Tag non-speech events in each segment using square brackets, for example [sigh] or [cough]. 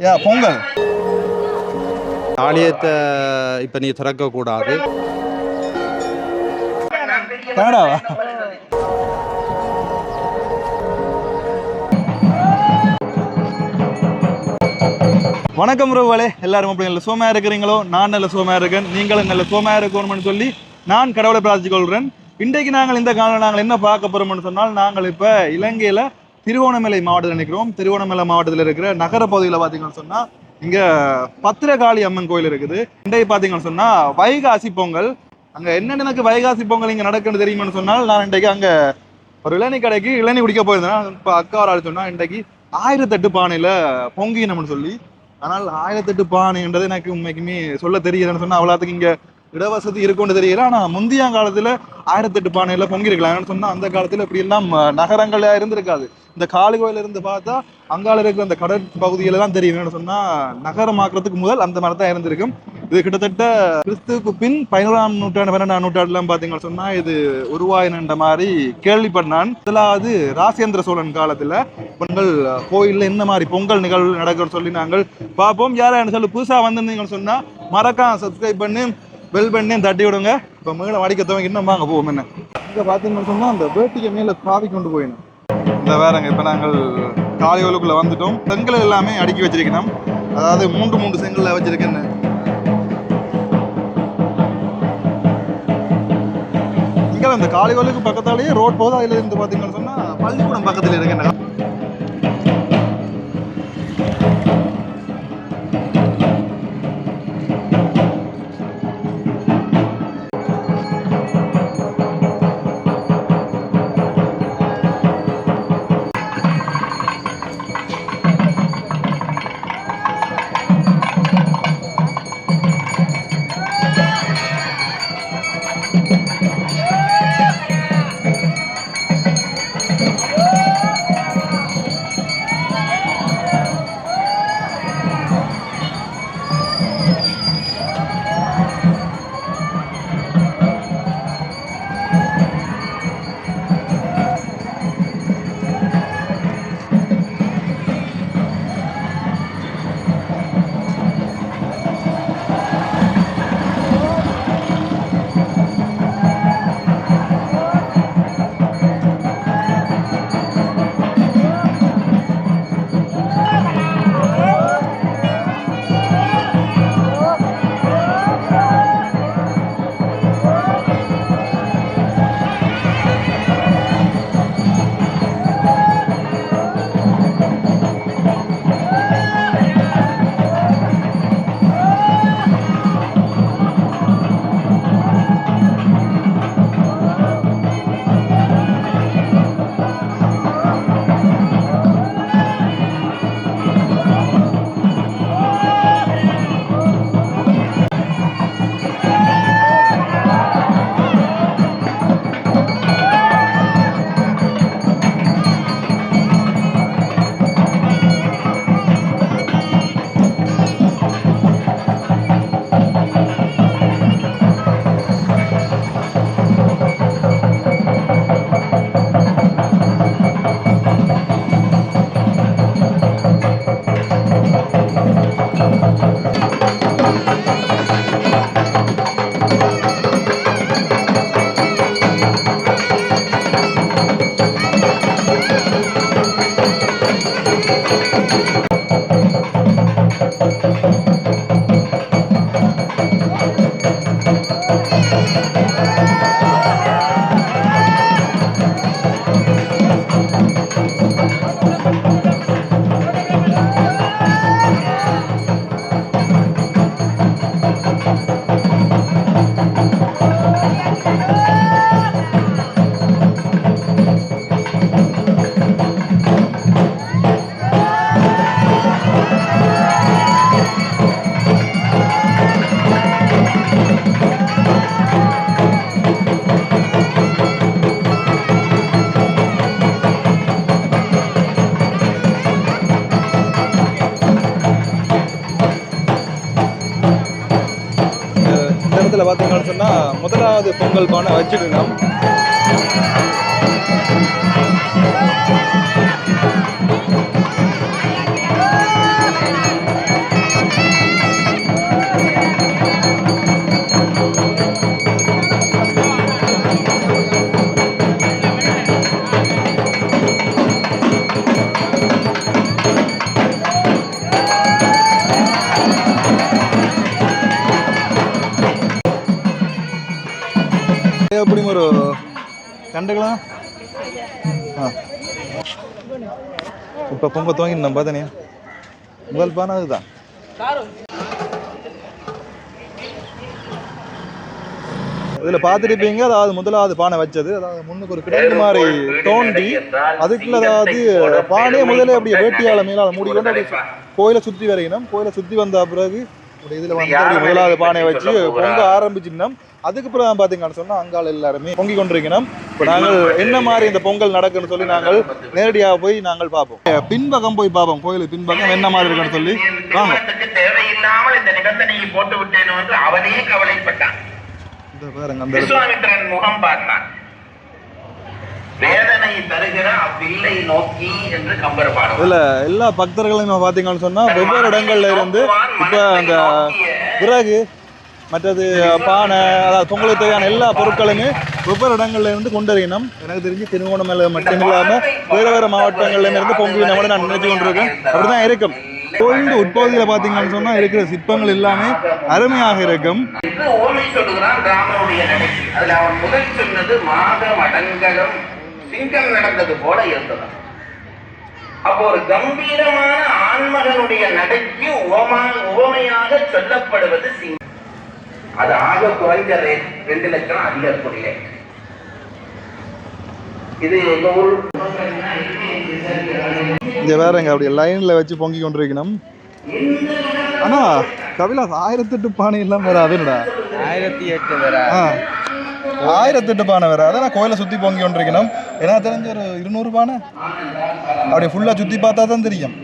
யா பொங்கல் ஆலயத்தை இப்போ நீ திறக்கக்கூடாது. கனடாவா வணக்கம் உறவுகளே எல்லாரும் அப்படி நல்ல சோமையா இருக்கிறீங்களோ? நான் நல்ல சோமையா இருக்கேன். நீங்களும் நல்ல சோமையா இருக்கணும்னு சொல்லி நான் கடவுளை பிரார்த்திக் கொள்கிறேன் இன்றைக்கு நாங்கள் இந்த காலம் நாங்கள் என்ன பார்க்க போறோம்னு சொன்னால் நாங்கள் இப்போ இலங்கையில் திருவோணமலை மாவட்டத்தில் நினைக்கிறோம் திருவோணமலை மாவட்டத்தில் இருக்கிற நகர பகுதியில் பார்த்தீங்கன்னு சொன்னால் இங்கே பத்திரகாளி அம்மன் கோயில் இருக்குது. இன்றைக்கு பார்த்தீங்கன்னு சொன்னால் வைகாசி பொங்கல். அங்கே என்னென்ன எனக்கு வைகாசி பொங்கல் இங்கே நடக்குன்னு தெரியுமான்னு சொன்னால் நான் இன்றைக்கு அங்கே ஒரு இளநீ கடைக்கு இளநீ குடிக்க போயிருந்தேன். இப்போ அக்கா ஒரு ஆள் சொன்னால் இன்றைக்கு ஆயிரத்தெட்டு பானையில் பொங்கினம்னு சொல்லி. ஆனால் ஆயிரத்தெட்டு பானைன்றது எனக்கு உண்மைக்குமே சொல்ல தெரியலன்னு சொன்னால் அவ்வளோத்துக்கு இங்கே இடவசதி இருக்கும்னு தெரியல. ஆனா முந்தைய காலத்துல ஆயிரத்தெட்டு பானையில பொங்கியிருக்கலாம்னு சொன்னால் அந்த காலத்துல இப்படி எல்லாம் இருந்திருக்காது. இந்த காளி கோயில இருந்து பார்த்தா அங்கால இருக்கிற அந்த கடற்பகுதியில தான் தெரியும் என்னன்னு சொன்னா நகரமாக்குறதுக்கு முதல் அந்த மாதிரி தான் இருந்திருக்கும். இது கிட்டத்தட்ட கிறிஸ்துவுக்கு பின் பதினோராம் நூற்றாண்டு பன்னெண்டாம் நூற்றாண்டுலாம் பார்த்தீங்கன்னு சொன்னா இது உருவாயினன்ற மாதிரி கேள்விப்பட்டான். முதலாவது ராசேந்திர சோழன் காலத்துல பொங்கல் கோயில்ல என்ன மாதிரி பொங்கல் நிகழ்வு நடக்கும்னு சொல்லி நாங்கள் பார்ப்போம் யாரும் சொல்லி புதுசா வந்திருந்தீங்கன்னு சொன்னா மறக்காம சப்ஸ்கிரைப் பண்ணி. பெல் பண்ணி தட்டி விடுங்க. இப்போ மேலே வடிக்க துவங்க இன்னும் வாங்க போவோம் என்ன. இங்கே பார்த்தீங்கன்னு சொன்னால் அந்த வேட்டிக்கு மேலே காவி கொண்டு போயிடும். இந்த வேறங்க இப்போ நாங்கள் காலையோலுக்குள்ளே வந்துட்டோம். செங்கல் எல்லாமே அடுக்கி வச்சிருக்கணும். அதாவது மூன்று மூன்று செங்கலில் வச்சிருக்கேன்னு இங்கே அந்த காலையோலுக்கு பக்கத்தாலேயே ரோட் போகுது. அதில் இருந்து பார்த்தீங்கன்னு சொன்னால் பள்ளிக்கூடம் பக்கத்தில் இருக்குன்னு மாதத்தில் பார்த்தீங்கன்னு சொன்னால் முதலாவது பொங்கல் பொங்கலுக்கான வச்சுக்கணும் Thank கண்டுக்கலாம் ஆ. இப்போ பொங்க துவங்கி நம்ம பார்த்தனியா முதல் பானை அதுதான். இதில் பார்த்துருப்பீங்க அதாவது முதலாவது பானை வச்சது அதாவது முன்னுக்கு ஒரு கிடங்கு மாதிரி தோண்டி அதுக்குள்ள அதாவது பானையை முதல்ல அப்படியே வேட்டியால மேலால மூடி கொண்டு அப்படியே கோயிலை சுற்றி வரையினோம் கோயிலை சுற்றி வந்த பிறகு ஒரு இதில் வந்து முதலாவது பானையை வச்சு பொங்க ஆரம்பிச்சிருந்தோம் அதுக்கப்புறம் பார்த்தீங்கன்னு சொன்னால் அங்கால எல்லாருமே பொங்கி கொண்டிருக்கணும் இப்போ நாங்கள் என்ன மாதிரி இந்த பொங்கல் நடக்குன்னு சொல்லி நாங்கள் நேரடியாக போய் நாங்கள் பார்ப்போம். பின்பக்கம் போய் பார்ப்போம். கோயிலுக்கு பின்பக்கம் என்ன மாதிரி இருக்குன்னு சொல்லி. வாங்க. தேவையில்லாமல் இந்த நிபந்தனையை போட்டு விட்டேன் என்று அவனே கவலைப்பட்டான். முகம் பார்த்தான். வேதனை தருகிற அவ்வில்லை நோக்கி என்று கம்பர் பாடுவார் இதுல எல்லா பக்தர்களையும் பார்த்தீங்கன்னு சொன்னா வெவ்வேறு இடங்கள்ல இருந்து இப்ப அந்த விறகு மற்றது பானை அதாவது பொங்கலுக்கு தேவையான எல்லா பொருட்களுமே வெவ்வேறு இடங்கள்ல இருந்து கொண்டறியணும் எனக்கு தெரிஞ்சு திருவோணமலை மட்டும் இல்லாம வேற வேற மாவட்டங்கள்ல இருந்து பொங்கல் நம்ம நான் நினைச்சு கொண்டிருக்கேன் அப்படிதான் இருக்கும் கோயில் உட்பகுதியில பாத்தீங்கன்னு சொன்னா இருக்கிற சிற்பங்கள் எல்லாமே அருமையாக இருக்கும் ஓமை சொல்லுகிறான் ராமனுடைய அதுல அவன் முதல் சொன்னது மாதம் அடங்கலம் சிங்கம் நடந்தது போல இருந்தது. அப்போ ஒரு கம்பீரமான ஆண்மகனுடைய நடைக்கு உவமா உவமையாக சொல்லப்படுவது சிங்கம். அது ஆக குறைஞ்ச ரேட் ரெண்டு லட்சம் அதிகக்கூடிய இது எங்க ஊர்? இங்க வேறங்க அப்படி லைன்ல வச்சு பொங்கி கொண்டிருக்கணும். ஆனா கபிலாஸ் ஆயிரத்தெட்டு பானை எல்லாம் வராதுடா ஆயிரத்தி எட்டு வேற. ஆ. ஆயிரத்தெட்டு பானை வேற. அதான் கோயிலை சுற்றி பொங்கி கொண்டிருக்கணும். ஏன்னா தெரிஞ்ச ஒரு இருநூறு பானை. அப்படி ஃபுல்லாக சுற்றி பார்த்தா தான் தெரியும்.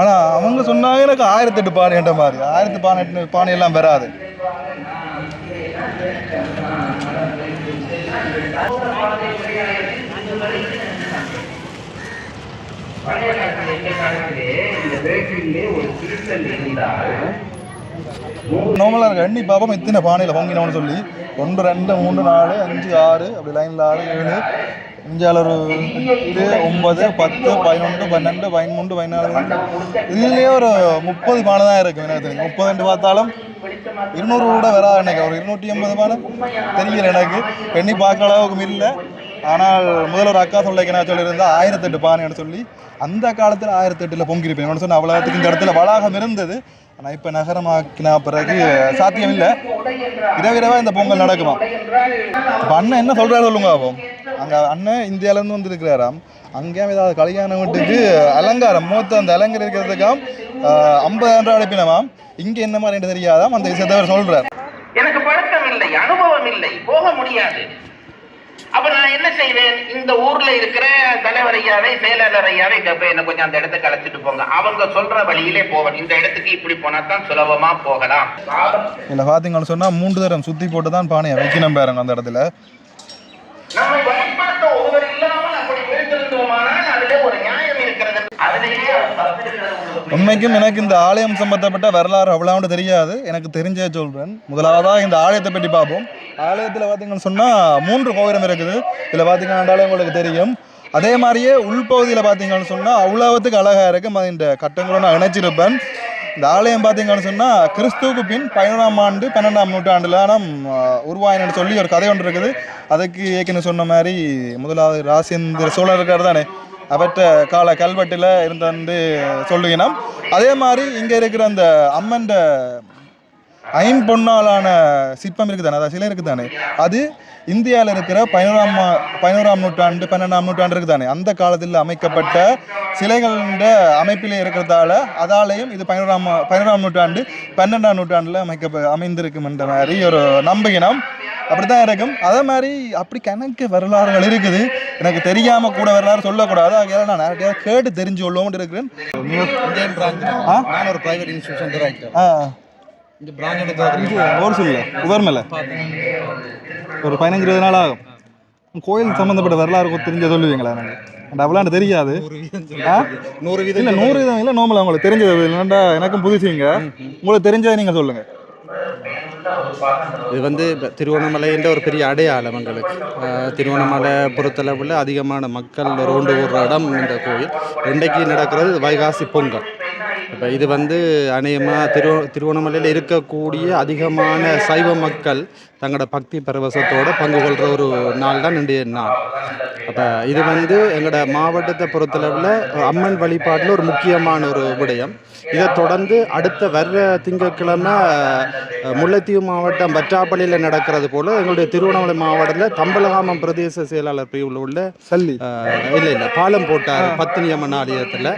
ஆனால் அவங்க சொன்னாங்க எனக்கு ஆயிரத்தெட்டு பானைன்ற மாதிரி. ஆயிரத்து பானை பானை எல்லாம் வராது. பழைய காலத்துல எங்க காலத்திலே இந்த வேட்டிலே ஒரு திருத்தல் இருந்தால் நார்மலாக இருக்க. எண்ணி பாப்போம் இத்தனை பானையில் பொங்கினோம்னு சொல்லி. ஒன்று ரெண்டு மூணு நாலு அஞ்சு ஆறு அப்படி லைனில் ஆறு ஏழு அஞ்சால் ஒரு எட்டு ஒன்பது பத்து பதினொன்று பன்னெண்டு பதிமூன்று பதினாலு இதுலேயே ஒரு முப்பது பானை தான் இருக்கும் எனக்கு தெரியும் முப்பது ரெண்டு பார்த்தாலும் இருநூறு கூட வரா எனக்கு ஒரு இருநூற்றி எண்பது பானை தெரியல எனக்கு. எண்ணி பார்க்குற அளவுக்கு இல்லை. ஆனால் முதல்ல ஒரு அக்கா சொல்லிக்க நான் சொல்லியிருந்தா ஆயிரத்தெட்டு பானைன்னு சொல்லி அந்த காலத்தில் ஆயிரத்தெட்டில் பொங்கியிருப்பேன். சொன்ன அவ்வளோத்துக்கு இந்த இடத்துல வளாகம் இருந்தது. ஆனால் இப்போ நகரமாக்கின பிறகு சாத்தியம் இல்லை இரவிரவாக இந்த பொங்கல் நடக்குமா? இப்போ அண்ணன் என்ன சொல்கிறாரு சொல்லுங்க அப்போ? அங்கே அண்ணன் இந்தியாவிலேருந்து வந்துருக்கிறாராம். அங்கேயும் ஏதாவது கல்யாணம் வீட்டுக்கு அலங்காரம் மூத்த அந்த அலங்கரிக்கிறதுக்காம் ஐம்பதாயிரம் ரூபா அனுப்பினவாம். இங்கே என்ன மாதிரி தெரியாதாம் அந்த விஷயத்தை அவர் சொல்கிறார் எனக்கு பழக்கம் இல்லை அனுபவம் இல்லை போக முடியாது. அப்ப நான் என்ன செய்வேன்? இந்த ஊர்ல இருக்கிற தலைவர் ஐயாவை செயலாளர் ஐயாவை கேட்பேன் என்ன கொஞ்சம் அந்த இடத்துக்கு அழைச்சிட்டு போங்க. அவங்க சொல்ற வழியிலே போவேன். இந்த இடத்துக்கு இப்படி போனா தான் சுலபமா போகலாம். இல்லை பார்த்தீங்கன்னு சொன்னால் மூன்று தரம் சுற்றி போட்டு தான் பானையை வைக்கணும் பாருங்க அந்த இடத்துல. நம்மை வழிபாட்ட ஒருவர் இல்லாமல் அப்படி வீழ்ந்திருந்தோமானால் அதுல ஒரு நியாயம் இருக்கிறது. உண்மைக்கும் எனக்கு இந்த ஆலயம் சம்பந்தப்பட்ட வரலாறு அவ்வளவு தெரியாது. எனக்கு தெரிஞ்சே சொல்கிறேன் முதலாவதாக இந்த ஆலயத்தை பற்றி பார்ப்போம். ஆலயத்தில் பார்த்தீங்கன்னு சொன்னால் மூன்று கோபுரம் இருக்குது. இதில் பார்த்தீங்கன்னா உங்களுக்கு தெரியும். அதே மாதிரியே உள்பகுதியில் பார்த்தீங்கன்னு சொன்னால் அவ்வளோத்துக்கு அழகாக இருக்கும் அது இந்த கட்டங்களோட நான் இணைச்சிருப்பேன். இந்த ஆலயம் பார்த்தீங்கன்னு சொன்னால் கிறிஸ்துவுக்கு பின் பதினொன்றாம் ஆண்டு பன்னெண்டாம் நூற்றாண்டில் ஆனால் உருவாயினு சொல்லி ஒரு கதை ஒன்று இருக்குது. அதுக்கு ஏற்கனவே சொன்ன மாதிரி முதலாவது ராசேந்திர சோழர் இருக்கார் தானே? அவற்ற கால கல்வெட்டில் இருந்தந்து சொல்லுகினோம். அதே மாதிரி இங்கே இருக்கிற அந்த அம்மன் ஐம்பொன்னாலான சிற்பம் இருக்குது தானே அதாவது சிலை இருக்குது தானே அது இந்தியாவில் இருக்கிற பதினோராம் பதினோராம் நூற்றாண்டு பன்னெண்டாம் நூற்றாண்டு இருக்குது தானே அந்த காலத்தில் அமைக்கப்பட்ட சிலைகளின் அமைப்பிலே இருக்கிறதால அதாலேயும் இது பதினோராம் பதினோராம் நூற்றாண்டு பன்னெண்டாம் நூற்றாண்டில் அமைக்க அமைந்திருக்கும் என்ற மாதிரி ஒரு நம்புகினம். அப்படிதான் இருக்கும். அதே மாதிரி அப்படி கணக்கு வரலாறுகள் இருக்குது. எனக்கு தெரியாம கூட வரலாறு சொல்லக்கூடாது. ஆகையால நான் நிறைய கேட்டு தெரிஞ்சு கொள்வோம்னு இருக்கிறேன். ஒரு பிரைவேட் இன்ஸ்டியூஷன் டைரக்டர் இந்த பிரான்ச் எடுத்து ஒரு சொல்ல. உபர்மலை ஒரு பதினஞ்சு இருபது நாள் ஆகும். கோயில் சம்மந்தப்பட்ட வரலாறு தெரிஞ்ச சொல்லுவீங்களா எனக்கு? அந்த அவ்வளோண்டு தெரியாது? நூறு வீதம் இல்லை நூறு விதம் இல்லை நோம்பல உங்களுக்கு தெரிஞ்சது. இல்லைண்டா எனக்கும் புதுசுங்க உங்களுக்கு தெரிஞ்சதை நீங்கள் சொல்லுங்க. இது வந்து இப்ப திருவண்ணாமலைன்ற ஒரு பெரிய அடையாளம் எங்களுக்கு. அஹ், திருவண்ணாமலை பொறுத்தளவில் அதிகமான மக்கள் ரோண்டு ஓடுற இடம் இந்த கோயில். இன்றைக்கு நடக்கிறது வைகாசி பொங்கல். இப்போ இது வந்து அநேகமாக திரு திருவண்ணாமலையில் இருக்கக்கூடிய அதிகமான சைவ மக்கள் தங்களோட பக்தி பரவசத்தோட பங்கு கொள்கிற ஒரு நாள் தான் இன்றைய நாள். அப்போ இது வந்து எங்களோட மாவட்டத்தை பொறுத்தளவில் அம்மன் வழிபாட்டில் ஒரு முக்கியமான ஒரு விடயம். இதை தொடர்ந்து அடுத்த வர்ற திங்கட்கிழமை முல்லைத்தீவு மாவட்டம் பற்றாப்பள்ளியில் நடக்கிறது போல் எங்களுடைய திருவண்ணாமலை மாவட்டத்தில் தம்பலகாமம் பிரதேச செயலாளர் பிரிவில் உள்ள சல்லி. இல்லை இல்லை பாலம் போட்டார் பத்தினி அம்மன் ஆலயத்தில்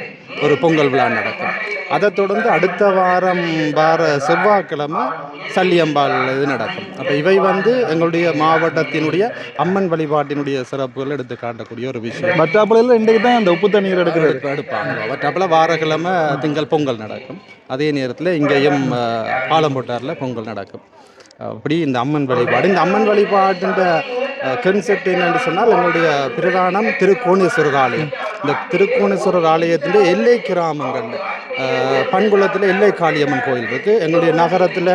ஒரு பொங்கல் விழா நடக்கும். அதை தொடர்ந்து அடுத்த வாரம் வார செவ்வாய்க்கிழமை சல்லியம்பாள் இது நடக்கும். அப்போ இவை வந்து எங்களுடைய மாவட்டத்தினுடைய அம்மன் வழிபாட்டினுடைய சிறப்புகள் எடுத்து காட்டக்கூடிய ஒரு விஷயம். பட்டாப்பளையில் இன்றைக்கு தான் அந்த உப்பு தண்ணீர் எடுக்கிறது. எடுப்ப- எடுப்பாங்க அவற்றாப்பில் வாரக்கிழமை திங்கள் பொங்கல் நடக்கும். அதே நேரத்தில் இங்கேயும் அஹ், பாலம் போட்டாரில் பொங்கல் நடக்கும். அப்படி இந்த அம்மன் வழிபாடு. இந்த அம்மன் வழிபாட்டுன்ற கன்செப்ட் என்னென்னு சொன்னால் எங்களுடைய பிரதானம் திருக்கோணேஸ்வரர் ஆலயம். இந்த திருக்கோணேஸ்வரர் ஆலயத்தின் எல்லை கிராமங்கள் பண்குளத்தில் எல்லை காளியம்மன் கோயில் இருக்குது எங்களுடைய நகரத்தில்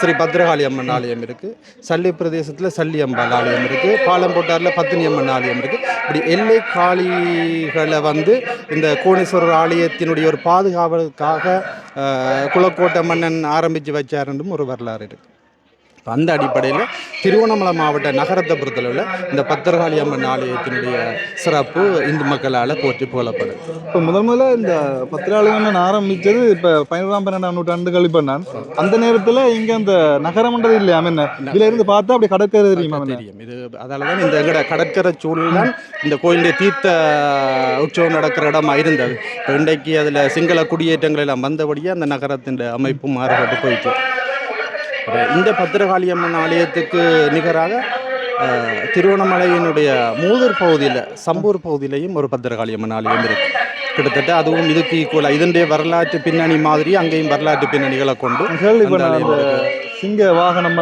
ஸ்ரீ பத்ரகாளி அம்மன் ஆலயம் இருக்குது சல்லி பிரதேசத்தில் சல்லி அம்பாள் ஆலயம் இருக்குது பாலம்போட்டாரில் பத்தினி அம்மன் ஆலயம் இருக்குது இப்படி எல்லை காளிகளை வந்து இந்த கோணேஸ்வரர் ஆலயத்தினுடைய ஒரு பாதுகாவலுக்காக அஹ், குலக்கோட்டை மன்னன் ஆரம்பித்து வச்சாருன்றும் ஒரு வரலாறு இருக்குது இப்ப அந்த அடிப்படையில் திருவண்ணாமலை மாவட்ட நகரத்தை பொறுத்தளவில் இந்த பத்திரகாளி அம்மன் ஆலயத்தினுடைய சிறப்பு இந்து மக்களால் போற்றி புகழப்படுது இப்போ முதல் முதல்ல இந்த பத்திராலயம் ஆரம்பிச்சது இப்போ பதினோராம் பன்னெண்டாம் நூற்றாண்டு கழிப்பண்ணான் அந்த நேரத்தில் இங்கே அந்த நகரம்ன்றது இல்லையா? என்ன இதுல இருந்து பார்த்தா அப்படி கடற்கரை தெரியுமா? தெரியும். இது அதால தான் இந்த எங்கட கடற்கரை சூழல் தான் இந்த கோயிலுடைய தீர்த்த உற்சவம் நடக்கிற இடமா இருந்தது. இப்போ இன்றைக்கு அதில் சிங்கள குடியேற்றங்கள் எல்லாம் வந்தபடியே அந்த நகரத்தின் அமைப்பு மாறுபட்டு போயிட்டு. இந்த பத்திரகாளி அம்மன் ஆலயத்துக்கு நிகராக திருவண்ணாமலையினுடைய மூதூர் பகுதியில் சம்பூர் பகுதியிலையும் ஒரு பத்திரகாளி அம்மன் ஆலயம் இருக்கு. கிட்டத்தட்ட அதுவும் இதுக்கு ஈக்குவலாக இதனுடைய வரலாற்று பின்னணி மாதிரி அங்கேயும் வரலாற்று பின்னணிகளை கொண்டு. சிங்க வாகனம்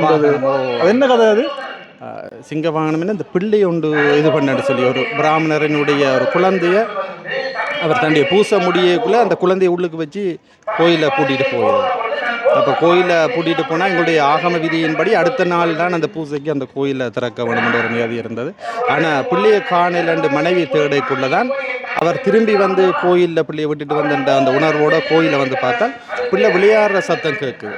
என்ன கதை அது? சிங்க வாகனம் இந்த பிள்ளை ஒன்று இது பண்ணு சொல்லி ஒரு பிராமணரினுடைய ஒரு குழந்தைய அவர் தன்னுடைய பூச முடியக்குள்ள அந்த குழந்தைய உள்ளுக்கு வச்சு கோயிலை பூட்டிட்டு போயிடுவார் அப்போ கோயிலை பூட்டிகிட்டு போனால் எங்களுடைய ஆகம விதியின்படி அடுத்த நாள் தான் அந்த பூஜைக்கு அந்த கோயிலை திறக்க வேணும்னு ஒரு நியதி இருந்தது. ஆனால் பிள்ளையை காணலண்டு மனைவி தேடைக்குள்ளே தான் அவர் திரும்பி வந்து கோயிலில் பிள்ளையை விட்டுட்டு வந்த அந்த உணர்வோட கோயிலை வந்து பார்த்தா பிள்ளை விளையாடுற சத்தம் கேட்குது.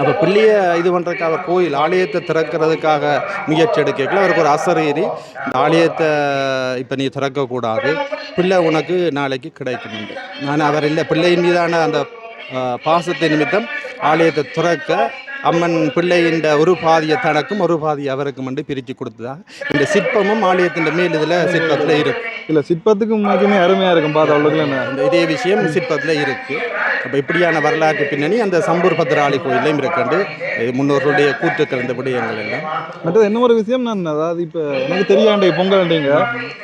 அப்போ பிள்ளைய இது பண்ணுறதுக்காக கோயில் ஆலயத்தை திறக்கிறதுக்காக முயற்சி எடுக்கல. அவருக்கு ஒரு அசரீரி இந்த ஆலயத்தை இப்போ நீ திறக்கக்கூடாது. பிள்ளை உனக்கு நாளைக்கு கிடைக்கணும் நான் அவர் இல்லை பிள்ளையின் மீதான அந்த பாசத்தை நிமித்தம் ஆலயத்தை திறக்க அம்மன் பிள்ளையின் ஒரு பாதியை தனக்கும் ஒரு பாதி அவருக்கும் வந்து பிரித்து கொடுத்ததாக இந்த சிற்பமும் ஆலயத்தின் மேல் இதில் சிற்பத்தில் இருக்கு. இல்ல சிற்பத்துக்கு உண்மைக்குமே அருமையா இருக்கும் பார்த்தா இந்த இதே விஷயம் சிற்பத்தில் இருக்கு. அப்போ இப்படியான வரலாற்று பின்னணி அந்த சம்பூர் பத்திராளி கோயிலையும் இருக்குண்டு இது முன்னோர்களுடைய கூற்றுக்கள் இந்த விடயங்கள் எல்லாம். மற்றது என்ன ஒரு விஷயம் நான் அதாவது இப்போ எனக்கு தெரியாண்டே பொங்கல்ன்றீங்க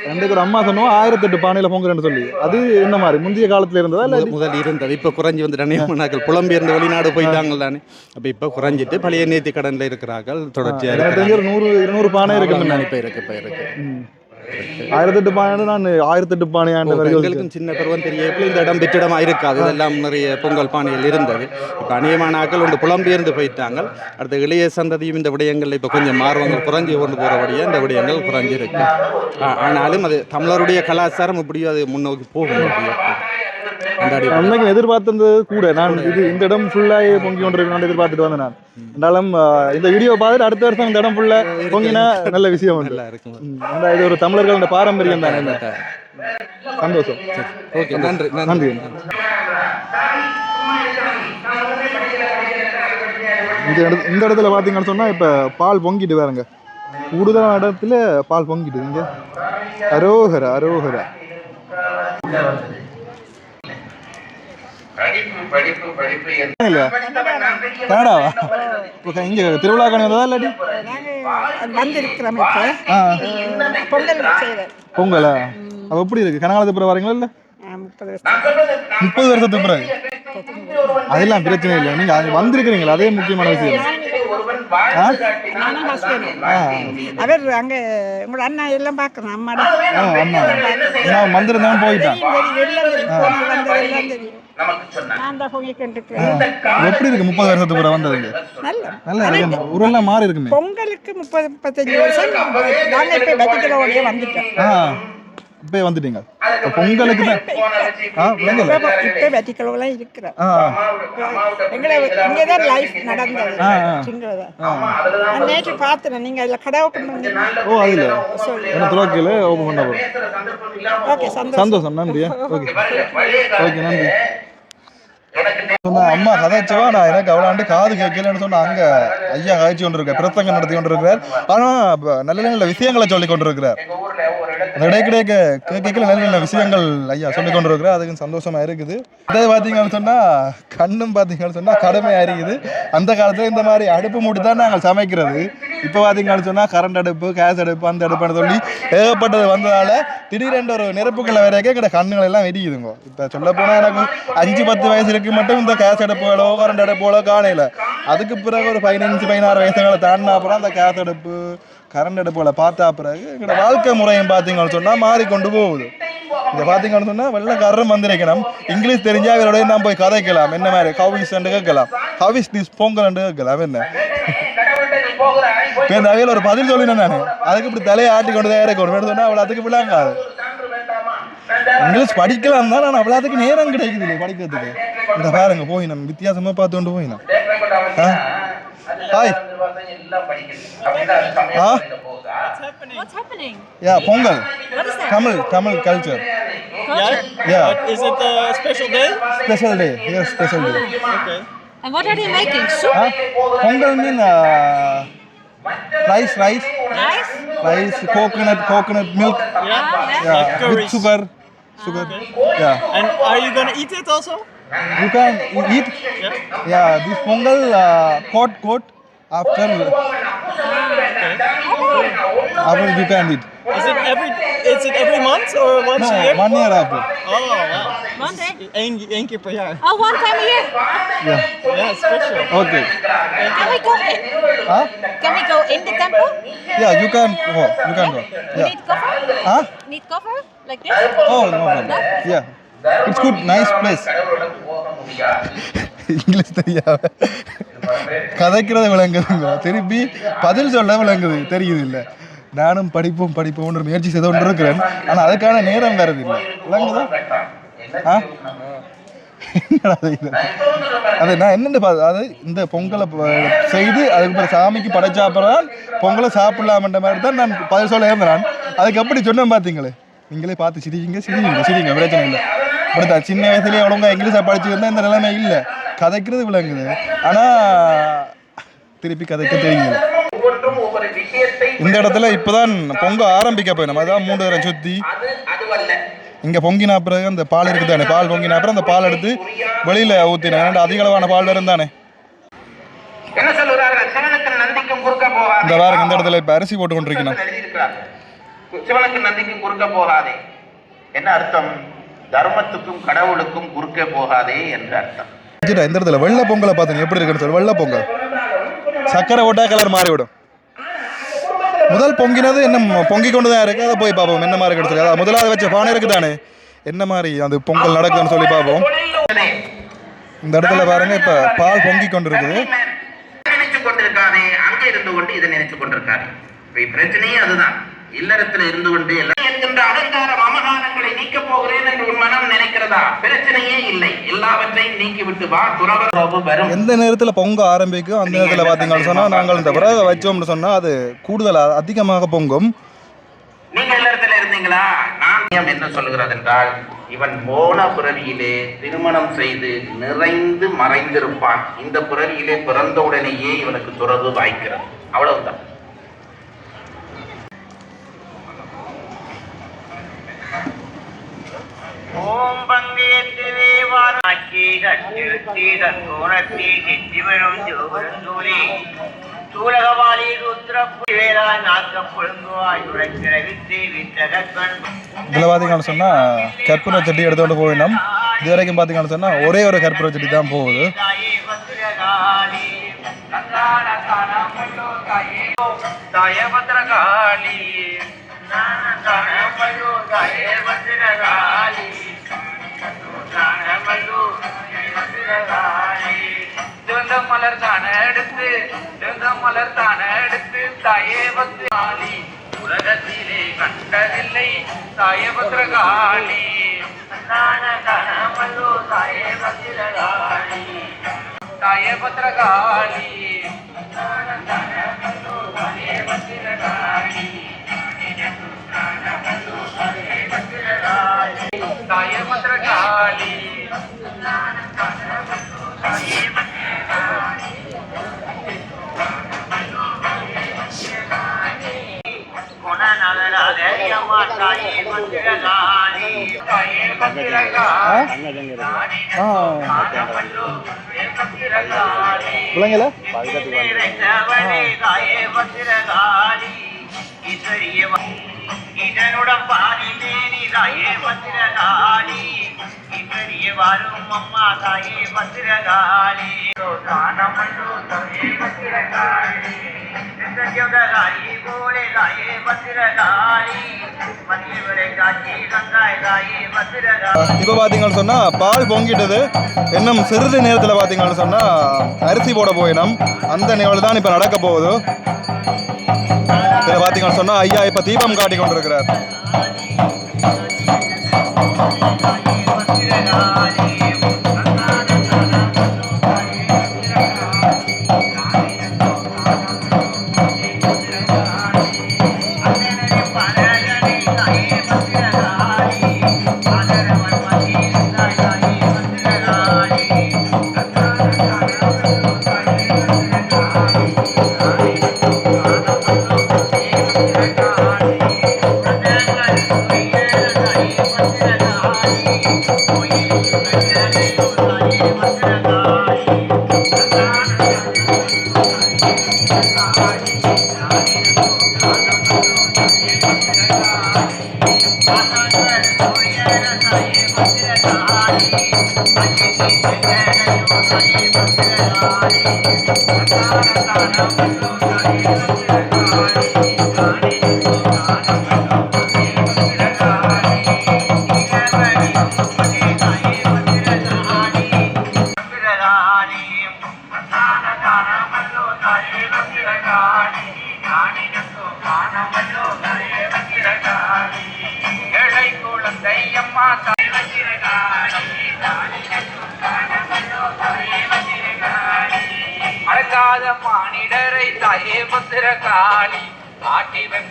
அன்றைக்கு. ஒரு அம்மா சொன்னோம் ஆயிரத்தெட்டு பானையில பொங்கல்னு சொல்லி. அது என்ன மாதிரி? முந்தைய காலத்துல இருந்ததா இல்ல முத- முதல் இருந்தது. இப்போ குறைஞ்சி வந்து அநேகமானாக்கள் புலம்பெயர்ந்து வெளிநாடு போயிட்டாங்க தானே அப்போ இப்போ குறைஞ்சிட்டு பழைய நேர்த்தி கடனில் இருக்கிறார்கள் தொடர்ச்சியாக எனக்கு நூறு இருநூறு பானை இருக்கு இப்போ இருக்கு இப்போ இருக்கு. ஆயிரத்தெட்டு பானை நான் ஆயிரத்தெட்டு வரைக்கும் எங்களுக்கும் சின்ன பருவம் தெரியக்குள்ள இந்த இடம் வெற்றிடமா இருக்காது இதெல்லாம் நிறைய பொங்கல் பானைகள் இருந்தது. இப்போ அநேகமான ஆக்கள் ஒன்று புலம்பெயர்ந்து போயிட்டாங்க. அடுத்த இளைய சந்ததியும் இந்த விடயங்கள் இப்போ கொஞ்சம் மார்வங்கள் குறைஞ்சி கொண்டு போகிறபடியே இந்த விடயங்கள் குறைஞ்சி இருக்கு ஆ- ஆனாலும் அது தமிழருடைய கலாச்சாரம் இப்படியும் அது முன்னோக்கி போகும். அடிப்படையில் அன்னைக்கு எதிர்பார்த்தது கூட. நான் இது இந்த இடம் ஃபுல்லா பொங்கி கொண்டிருக்கணும்னு எதிர்பார்த்துட்டு வந்தேன் நான். இருந்தாலும் ஆஹ், இந்த வீடியோ பார்த்துட்டு அடுத்த வருஷம் இந்த இடம் ஃபுல்லா பொங்கினா நல்ல விஷயம் நல்லா இருக்கும் இது ஒரு தமிழர்கள் பாரம்பரியம் தானே? சந்தோஷம். ஓகே நன்றி நன்றி. இந்த இடத்து இந்த இடத்துல பார்த்தீங்கன்னு சொன்னா இப்ப பால் பொங்கிட்டு வேறங்க கூடுதலான இடத்துல பால் பொங்கிட்டு இங்க. அரோகரா அரோகரா படிப்பு படிப்பு படிப்பு என்று இல்ல கனடாவா இங்க திருவிழா கணி வந்ததா இல்லாட்டி வந்திருக்கிறோம் இப்போ. பொங்கல் பொங்கலா? அப்ப எப்படி இருக்கு? கனகாலத்து பிறகு வரீங்களா இல்ல? முப்பது வருஷத்துக்கு பிறகு. அதெல்லாம் பிரச்சனை இல்லை. நீங்க அது வந்திருக்கிறீங்களா? அதே முக்கியமான விஷயம். அவர் அங்கே உங்களோட அண்ணா எல்லாம் பார்க்கணும் அம்மாடா. அண்ணா நான் வந்திருந்தேன் போயிட்டான். எப்படி இருக்கு முப்பது வருஷத்துக்கு பிறகு வந்ததுங்க நல்ல. நல்லா இருக்கு. ஊரெல்லாம் மாறி இருக்குமே. பொங்கலுக்கு முப்பது முப்பத்தஞ்சு வருஷம் நாங்கள் இப்போ வந்துட்டோம். இப்போ வந்துட்டீங்க. பொங்கலுக்கு தான். இப்ப வெட்டிக்கிழமெல்லாம் இருக்கிறேன் எங்களை இங்கதான் லைஃப் நடந்தது. சிங்களதான் நேற்று பார்த்தேன். நீங்க அதுல கடை ஓப்பன் பண்ணீங்க ஓ அதில். என்ன துறக்கையில் ஓப்பன் பண்ண போகிறோம் ஓகே சந்தோஷம். நன்றியா. ஓகே. ஓகே நன்றி. சொன்னா அம்மா கதைச்சவா நான் எனக்கு அவ்வளோ காது கேட்கலன்னு சொன்னா அங்க ஐயா காய்ச்சி கொண்டு இருக்கார் பிரசங்கம் நடத்தி கொண்டு இருக்கிறார் ஆனா அப்ப நல்ல நல்ல விஷயங்களை சொல்லி கொண்டு இருக்கிறார் கேட்க கேட்கல நல்ல நல்ல விஷயங்கள் ஐயா சொல்லி கொண்டு இருக்கிறார் அதுக்கு சந்தோஷமா இருக்குது. அதே பார்த்தீங்கன்னு சொன்னா கண்ணும் பார்த்தீங்கன்னு சொன்னா கடுமையா இருக்குது அந்த காலத்துல இந்த மாதிரி அடுப்பு மூடி தான் நாங்கள் சமைக்கிறது. இப்போ பார்த்தீங்கன்னு சொன்னா கரண்ட் அடுப்பு கேஸ் அடுப்பு அந்த அடுப்புன்னு சொல்லி ஏகப்பட்டது வந்ததால திடீரென்று ஒரு நெருப்புக்குள்ள வரைக்கும் எங்கட கண்ணுகள் எல்லாம் வெடிக்குதுங்க. இப்போ சொல்ல போனா எனக்கு அஞ்சு பத்து வயசு இருக்கு. மட்டும் இந்த கேஸ் அடுப்புகளோ கரண்ட் எடுப்புகளோ காணையில அதுக்கு பிறகு ஒரு பதினஞ்சு பதினாறு வயசுகளை தாண்டின அப்புறம் அந்த கேஸ் அடுப்பு கரண்ட் அடுப்புகளை பார்த்தா பிறகு எங்களோட வாழ்க்கை முறையும் பார்த்தீங்கன்னு சொன்னால் மாறிக்கொண்டு போகுது இதை பார்த்தீங்கன்னு சொன்னால் வெள்ளக்காரரும் வந்திருக்கணும் இங்கிலீஷ் தெரிஞ்சா அவரோட நான் போய் கதைக்கலாம் என்ன மாதிரி ஹவிஸ் கேட்கலாம் ஹவிஸ் திஸ் பொங்கல் கேட்கலாம் என்ன இப்போ இந்த வகையில் ஒரு பதில் சொல்லினேன் நான் அதுக்கு இப்படி தலையை ஆட்டி கொண்டு தான் இருக்கணும் சொன்னால் அவள் அதுக்கு விளாங்காது இங்கிலீஷ் படிக்கலாம் தான் நான் அவ்வளோத்துக்கு நேரம் கிடைக்குது இல்லை படிக்கிறதுக்கு இந்த பாருங்க போய் நம்ம வித்தியாசமாக பார்த்து கொண்டு போய் hi. Ah? Yeah Pongal? Tamil Tamil culture Culture? Yeah Is it a special day? Special day here special day And what are they making? Soup? Huh? Pongal mean rice, rice, Rice? rice, coconut, coconut milk. Ah, yeah. Yeah, Like with curries. Sugar, sugar. Yeah, And are you gonna eat it also? you can eat. Yeah, this pongal uh, coat after after you can eat. Is it every? Is it every month or once No, a year? one year after. Oh wow! One day? Eén, één keer per jaar. Oh, one time a year. Yeah. Yeah, it's special. Okay. Can we go in? Huh? Can we go in the temple? Yeah, you can go. You can go. We Yeah. need cover? Huh? Need cover? Like this? Oh no problem. Yeah. It's good, nice place. [laughs] கடவுளோட போக முடியாது English தெரியாம கதைக்கிறது விளங்குதுங்க திருப்பி பதில் சொல்ல விளங்குது. தெரியுது இல்லை நானும் படிப்போம் படிப்போம்ன்ற முயற்சி செய்து கொண்டு இருக்கிறேன் ஆனால் அதுக்கான நேரம் வேறது இல்லை விளங்குதா? ஆ? அது நான் என்னென்னு பா அது இந்த பொங்கலை செய்து அதுக்கப்புறம் சாமிக்கு படைச்சா அப்புறம் பொங்கலை சாப்பிடலாம்ன்ற மாதிரி தான் நான் பதில் சொல்ல இருந்தேன். அதுக்கு எப்படி சொன்னேன் பார்த்தீங்களே நீங்களே பார்த்து சிரிங்க சிரிங்க சிரிங்க. பிரச்சனை இல்லை. அப்படித்தான். சின்ன வயசுலேயே ஒழுங்கா இங்கிலீஷை படிச்சிருந்தா இந்த நிலைமை இல்லை. கதைக்கிறது விளங்குது ஆனால் திருப்பி கதைக்க தெரியல விஷயத்தை இந்த இடத்துல இப்போதான் பொங்க ஆரம்பிக்க போயிடும் அதான் மூன்று தரம் சுற்றி இங்கே பொங்கின பிறகு அந்த பால் இருக்குது தானே? பால் பொங்கின அப்புறம் அந்த பால் எடுத்து வெளியில் ஊற்றினேன் அதிக அளவான பால் வரும் தானே? என்ன சொல்லுகிறார்கள் சிவனுக்கும் நந்திக்கும் குறுக்க போகாதே. இந்த பாருங்க இந்த இடத்துல இப்போ அரிசி போட்டு கொண்டிருக்கணும். நந்திக்கும் குறுக்க போகாதே. என்ன அர்த்தம்? தர்மத்துக்கும் கடவுளுக்கும் குறுக்க போகாதே என்ற அர்த்தம். இந்த இடத்துல வெள்ளை பொங்கலை பார்த்தீங்க எப்படி இருக்குன்னு சொல்லி. வெள்ளை பொங்கல். சக்கரை ஓட்டா கலர் மாறிவிடும். முதல் பொங்கினது என்ன பொங்கி கொண்டு தான் இருக்குது அதை போய் பார்ப்போம். என்ன மாதிரி கிடைச்சது அதாவது முதலாவது வச்ச பானை இருக்குதானே. என்ன மாதிரி அந்த பொங்கல் நடக்குதுன்னு சொல்லி பார்ப்போம். இந்த இடத்துல பாருங்க இப்போ பால் பொங்கி கொண்டு இருக்குது நினைச்சு கொண்டிருக்காதே. அங்கே இருந்து கொண்டு இதை நினைச்சு கொண்டிருக்காரு பிரச்சனையே அதுதான். இல்லறத்துல இருந்து கொண்டு எல்லாம் என்கின்ற அகங்காரம் அமகாரங்களை நீக்க போகிறேன் என்று உன் மனம் நினைக்கிறதா? பிரச்சனையே இல்லை. எல்லாவற்றையும் நீக்கிவிட்டு வா துறவு வரும். எந்த நேரத்தில் பொங்க ஆரம்பிக்கும் அந்த நேரத்தில் பார்த்தீங்கன்னு சொன்னால் நாங்கள் இந்த விறகு வச்சோம்னு சொன்னால் அது கூடுதலாக அதிகமாக பொங்கும். நீங்க இல்லறத்துல இருந்தீங்களா? நான் என்ன சொல்லுகிறது என்றால் இவன் போன பிறவியிலே திருமணம் செய்து நிறைந்து மறைந்திருப்பான். இந்த பிறவியிலே பிறந்த உடனேயே இவனுக்கு துறவு வாய்க்கிறது. அவ்வளவுதான். ஓம் பங்கேற்கவே வாராக்கி கட்டிருத்தி தற்கோணத்தி சித்திவரும் ஜோபரந்தூரி சூலகவாளி ருத்ர புவேலா நாக்க புழுங்குவாய் உரைக்கிற வித்தி வித்தகக்கண் இதில் பார்த்தீங்கன்னு சொன்னால் கற்பூர சட்டி எடுத்துகிட்டு போயிடும் இது வரைக்கும் பார்த்தீங்கன்னு சொன்னால் ஒரே ஒரு கற்பூர சட்டி தான் போகுது தாயே மலர் தான எடுத்து துந்தம் மலர் தான எடுத்து தாயே பத்து ஆளி உலகத்திலே கண்ட கண்டதில்லை தாயே பத்திரகாளி தான கணமல்லோ தாயே பத்திரகாளி தாயே பத்திரகாளி தாயே பத்திரகாளி குணநலராதேயம்மா பிள்ளைங்கள இதனுடன் பாதி மேனி தாயே பத்திரகாளி ஈஸ்வரிய வரும் அம்மா தாயே பத்திரகாளி தானமல்லோ தாயே பத்திரகாளி போலே தாயே பத்திரகாளி இப்போ பார்த்தீங்கன்னு சொன்னால் பால் பொங்கிட்டது. இன்னும் சிறிது நேரத்தில் பார்த்தீங்கன்னு சொன்னால் அரிசி போட போயிடும். அந்த நிகழ்வு தான் இப்போ நடக்க போகுது. இதில் பார்த்தீங்கன்னு சொன்னால் ஐயா இப்போ தீபம் காட்டி கொண்டிருக்கிறார். ஏழை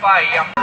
ஆட்டி